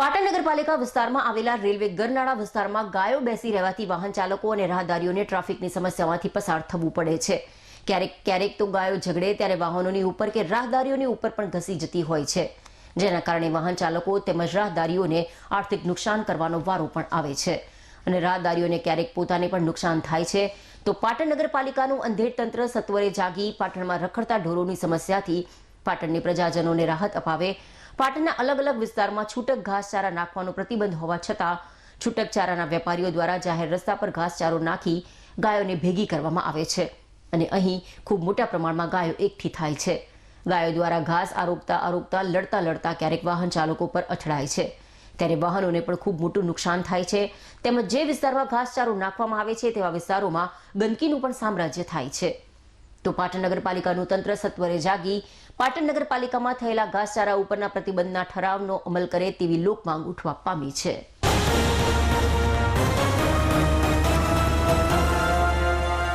પાટણ નગરપાલિકા વિસ્તારમાં આવેલા રેલવે ગરનાળા વિસ્તારમાં ગાયો બેસી રહેવાથી વાહન ચાલકો અને રાહદારીઓને ટ્રાફિકની સમસ્યામાંથી પસાર થવું પડે છે. ક્યારેક ક્યારેક તો ગાયો ઝઘડે ત્યારે વાહનોની ઉપર કે રાહદારીઓની ઉપર પણ ઘસી જતી હોય છે. જેના કારણે વાહન ચાલકો તેમજ રાહદારીઓને આર્થિક નુકસાન કરવાનો વારો પણ આવે છે. અને રાહદારીઓને ક્યારેક પોતાને પણ નુકસાન થાય છે. તો પાટણ નગરપાલિકાનું અંધેર તંત્ર સત્વરે જાગી પાટણમાં રખડતા ઢોરોની સમસ્યાથી પાટણની પ્રજાજનોને રાહત અપાવે પાટણના અલગ અલગ વિસ્તારમાં છૂટક ઘાસચારા નાખવાનો પ્રતિબંધ હોવા છતાં છૂટક ચારાના વેપારીઓ દ્વારા જાહેર રસ્તા પર ઘાસચારો નાખી ગાયોને ભેગી કરવામાં આવે છે. અને અહીં ખૂબ મોટા પ્રમાણમાં ગાયો એકઠી થાય છે. ગાયો દ્વારા ઘાસ આરોગતા આરોગતા લડતા લડતા ક્યારેક વાહન ચાલકો પર અથડાય છે. ત્યારે વાહનોને પણ ખૂબ મોટું નુકસાન થાય છે. તેમજ જે વિસ્તારમાં ઘાસચારો નાખવામાં આવે છે તેવા વિસ્તારોમાં ગંદકીનું પણ સામ્રાજ્ય થાય છે. તો પાટણ નગરપાલિકાનું તંત્ર સત્વરે જાગી પાટણ નગરપાલિકામાં થયેલા ઘાસચારા ઉપરના પ્રતિબંધના ઠરાવનો અમલ કરે તેવી લોકમાંગ ઉઠવા પામી છે.